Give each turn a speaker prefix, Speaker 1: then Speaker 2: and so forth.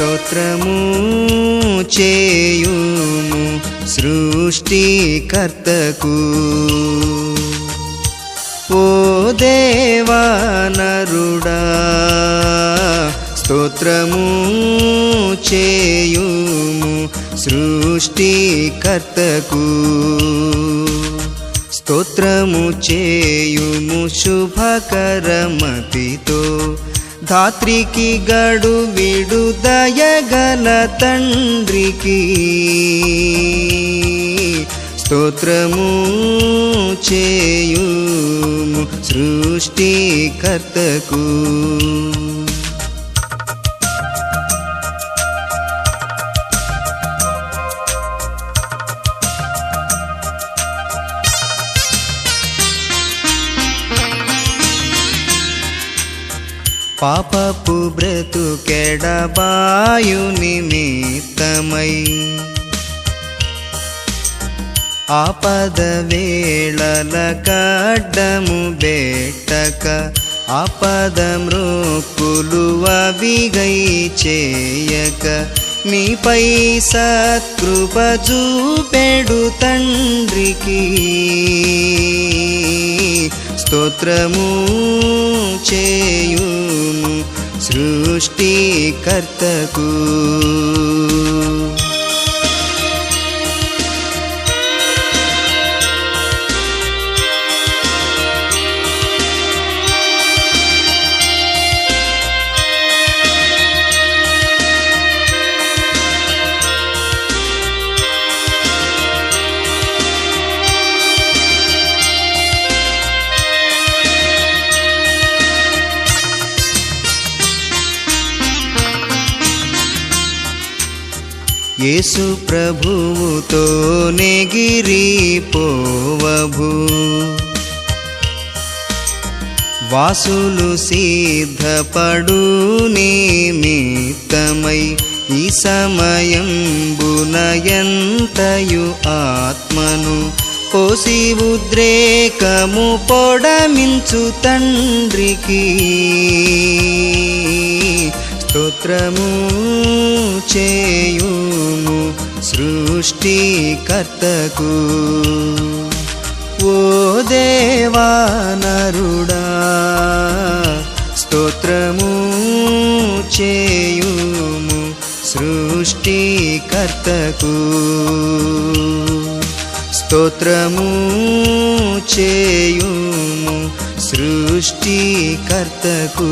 Speaker 1: స్తోత్రము చేయుము సృష్టికర్తకు. ఓ దేవానరుడా స్తోత్రము చేయుము సృష్టికర్తకు. స్తోత్రము చేయుము శుభకరమతితో ధాత్రికి గడు విడుదయగల తండ్రికి. స్తోత్రము చేయుము సృష్టికర్తకు. పాపపు బ్రతుకెడబాయు నిమిత్తమై ఆపద వేళల కడ్డము బెట్టక ఆపద మృక్కులు అవిగై చేయక నీపై సత్కృప చూపెడు తండ్రికి. స్తోత్రము చేయుము. సృష్టికర్తకు. యేసు ప్రభువుతో నెగిరిపోవభు. వాసులు సిద్ధపడు నిమిత్తమై ఈ సమయం బునయంతయు ఆత్మను పోసి ఉద్రేకము పొడమించు తండ్రికి. మాత్రము చేయుము సృష్టికర్తకు. ఓ దేవానరుడా స్తోత్రము చేయుము సృష్టికర్తకు. స్తోత్రము చేయుము సృష్టికర్తకు.